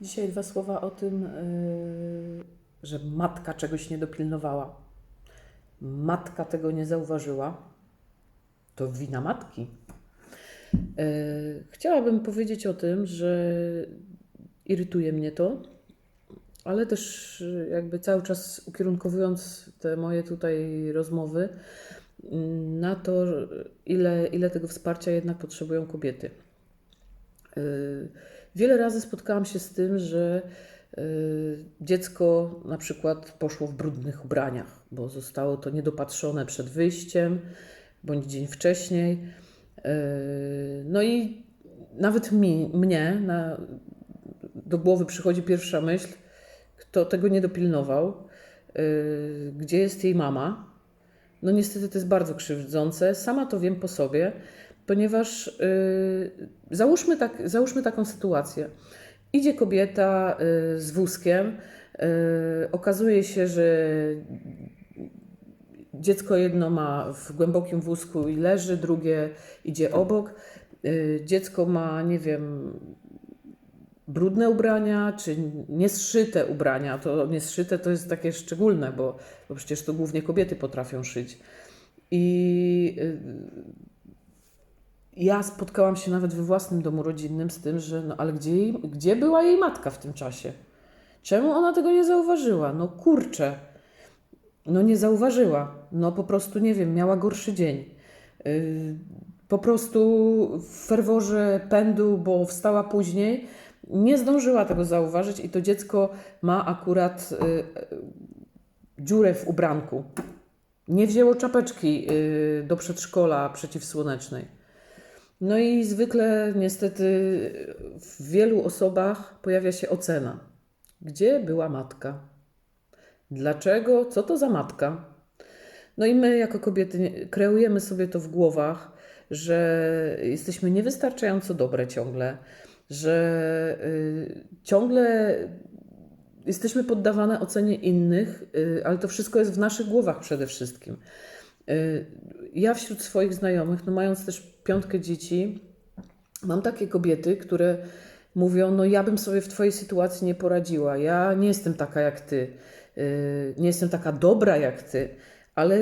Dzisiaj dwa słowa o tym, yy, że matka czegoś nie dopilnowała. Matka tego nie zauważyła. To wina matki. Yy, Chciałabym powiedzieć o tym, że irytuje mnie to, ale też yy, jakby cały czas ukierunkowując te moje tutaj rozmowy na to, ile, ile tego wsparcia jednak potrzebują kobiety. Yy, Wiele razy spotkałam się z tym, że yy, dziecko na przykład poszło w brudnych ubraniach, bo zostało to niedopatrzone przed wyjściem bądź dzień wcześniej. Yy, No i nawet mi, mnie na, do głowy przychodzi pierwsza myśl, kto tego nie dopilnował, gdzie jest jej mama. No niestety to jest bardzo krzywdzące. Sama to wiem po sobie, ponieważ yy, załóżmy, tak, załóżmy taką sytuację. Idzie kobieta yy, z wózkiem, yy, okazuje się, że dziecko jedno ma w głębokim wózku i leży, drugie idzie obok. Dziecko ma, nie wiem, brudne ubrania, czy nieszyte ubrania. To nieszyte to jest takie szczególne, bo, bo przecież to głównie kobiety potrafią szyć. I y, ja spotkałam się nawet we własnym domu rodzinnym z tym, że no ale gdzie, jej, gdzie była jej matka w tym czasie? Czemu ona tego nie zauważyła? No kurczę, no nie zauważyła. No po prostu nie wiem, miała gorszy dzień. Yy, po prostu w ferworze pędu, bo wstała później, nie zdążyła tego zauważyć i to dziecko ma akurat y, y, dziurę w ubranku. Nie wzięło czapeczki y, do przedszkola przeciwsłonecznej. No i zwykle niestety w wielu osobach pojawia się ocena. Gdzie była matka? Dlaczego? Co to za matka? No i my jako kobiety kreujemy sobie to w głowach, że jesteśmy niewystarczająco dobre ciągle, że y, ciągle jesteśmy poddawane ocenie innych, y, ale to wszystko jest w naszych głowach przede wszystkim. Y, Ja wśród swoich znajomych, no mając też piątkę dzieci, mam takie kobiety, które mówią: No, ja bym sobie w Twojej sytuacji nie poradziła. Ja nie jestem taka jak Ty, y, nie jestem taka dobra jak Ty, ale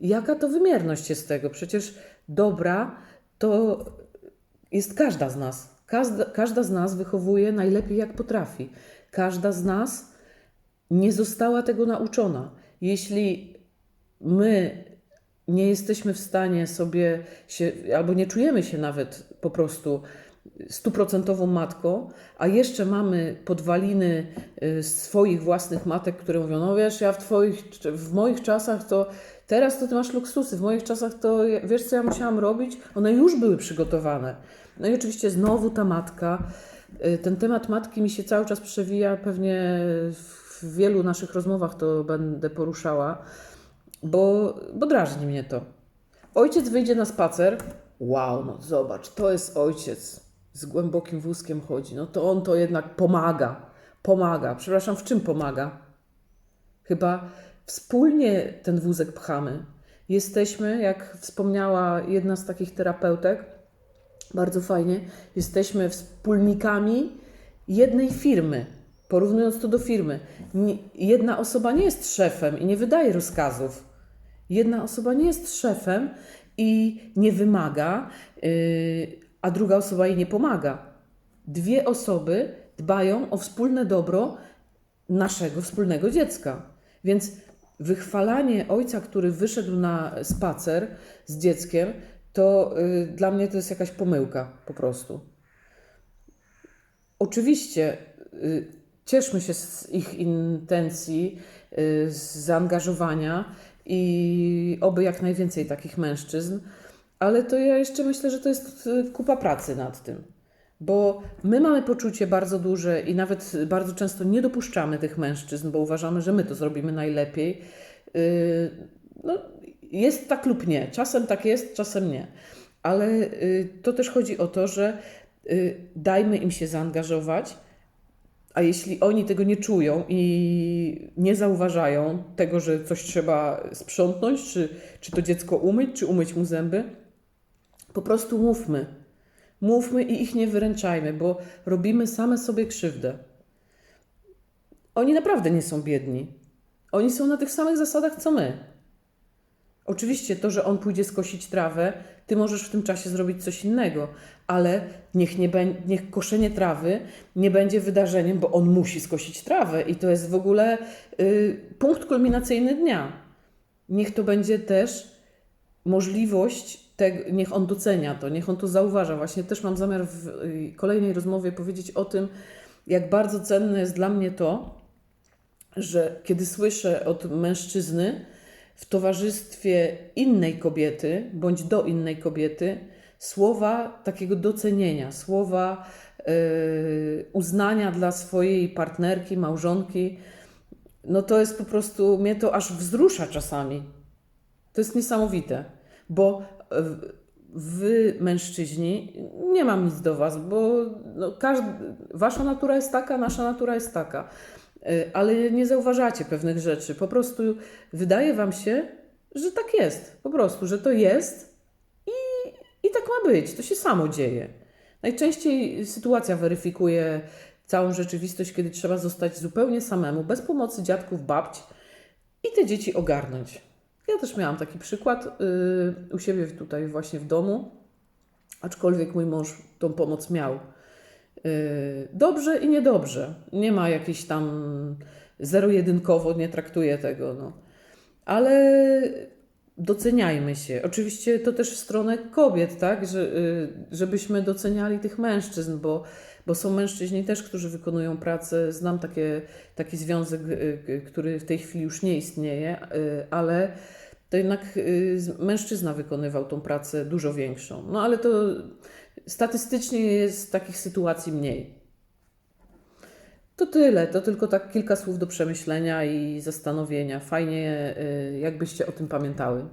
jaka to wymierność jest tego? Przecież dobra to jest każda z nas. Każda, każda z nas wychowuje najlepiej jak potrafi. Każda z nas nie została tego nauczona. Jeśli my nie jesteśmy w stanie sobie się, albo nie czujemy się nawet po prostu stuprocentową matką, a jeszcze mamy podwaliny y, swoich własnych matek, które mówią, no wiesz, ja w twoich, w moich czasach to, teraz to ty masz luksusy, w moich czasach to, wiesz co ja musiałam robić? One już były przygotowane. No i oczywiście znowu ta matka, y, ten temat matki mi się cały czas przewija, pewnie w wielu naszych rozmowach to będę poruszała, bo, bo drażni mnie to. Ojciec wyjdzie na spacer. Wow, no zobacz, to jest ojciec. Z głębokim wózkiem chodzi. No to on to jednak pomaga. Pomaga. Przepraszam, w czym pomaga? Chyba wspólnie ten wózek pchamy. Jesteśmy, jak wspomniała jedna z takich terapeutek, bardzo fajnie, jesteśmy wspólnikami jednej firmy. Porównując to do firmy, jedna osoba nie jest szefem i nie wydaje rozkazów. Jedna osoba nie jest szefem i nie wymaga, yy, a druga osoba jej nie pomaga. Dwie osoby dbają o wspólne dobro naszego wspólnego dziecka. Więc wychwalanie ojca, który wyszedł na spacer z dzieckiem, to yy, dla mnie to jest jakaś pomyłka po prostu. Oczywiście y, cieszmy się z ich intencji, y, z zaangażowania i oby jak najwięcej takich mężczyzn, ale to ja jeszcze myślę, że to jest y, kupa pracy nad tym. Bo my mamy poczucie bardzo duże i nawet bardzo często nie dopuszczamy tych mężczyzn, bo uważamy, że my to zrobimy najlepiej. Y, No, jest tak lub nie. Czasem tak jest, czasem nie. Ale y, to też chodzi o to, że dajmy im się zaangażować, a jeśli oni tego nie czują i nie zauważają tego, że coś trzeba sprzątnąć, czy, czy to dziecko umyć, czy umyć mu zęby, po prostu mówmy. Mówmy i ich nie wyręczajmy, bo robimy same sobie krzywdę. Oni naprawdę nie są biedni. Oni są na tych samych zasadach co my. Oczywiście to, że on pójdzie skosić trawę, ty możesz w tym czasie zrobić coś innego, ale niech, nie bę- niech koszenie trawy nie będzie wydarzeniem, bo on musi skosić trawę i to jest w ogóle y, punkt kulminacyjny dnia. Niech to będzie też możliwość, niech on docenia to, niech on to zauważa. Właśnie też mam zamiar w y, kolejnej rozmowie powiedzieć o tym, jak bardzo cenne jest dla mnie to, że kiedy słyszę od mężczyzny w towarzystwie innej kobiety bądź do innej kobiety słowa takiego docenienia, słowa yy, uznania dla swojej partnerki, małżonki, no to jest po prostu, mnie to aż wzrusza czasami. To jest niesamowite, bo wy, mężczyźni, nie mam nic do was, bo no, każdy, wasza natura jest taka, nasza natura jest taka, ale nie zauważacie pewnych rzeczy. Po prostu wydaje wam się, że tak jest, po prostu, że to jest i, i tak ma być, to się samo dzieje. Najczęściej sytuacja weryfikuje całą rzeczywistość, kiedy trzeba zostać zupełnie samemu, bez pomocy dziadków, babci i te dzieci ogarnąć. Ja też miałam taki przykład yy, u siebie tutaj właśnie w domu, aczkolwiek mój mąż tą pomoc miał. Yy, dobrze i niedobrze. Nie ma jakiejś tam zero-jedynkowo, nie traktuję tego. No. Ale doceniajmy się. Oczywiście to też w stronę kobiet, tak? Że, yy, żebyśmy doceniali tych mężczyzn, bo, bo są mężczyźni też, którzy wykonują pracę. Znam takie, taki związek, yy, który w tej chwili już nie istnieje, ale to jednak y, mężczyzna wykonywał tą pracę dużo większą. No ale to statystycznie jest takich sytuacji mniej. To tyle, to tylko tak kilka słów do przemyślenia i zastanowienia. Fajnie, y, jakbyście o tym pamiętały.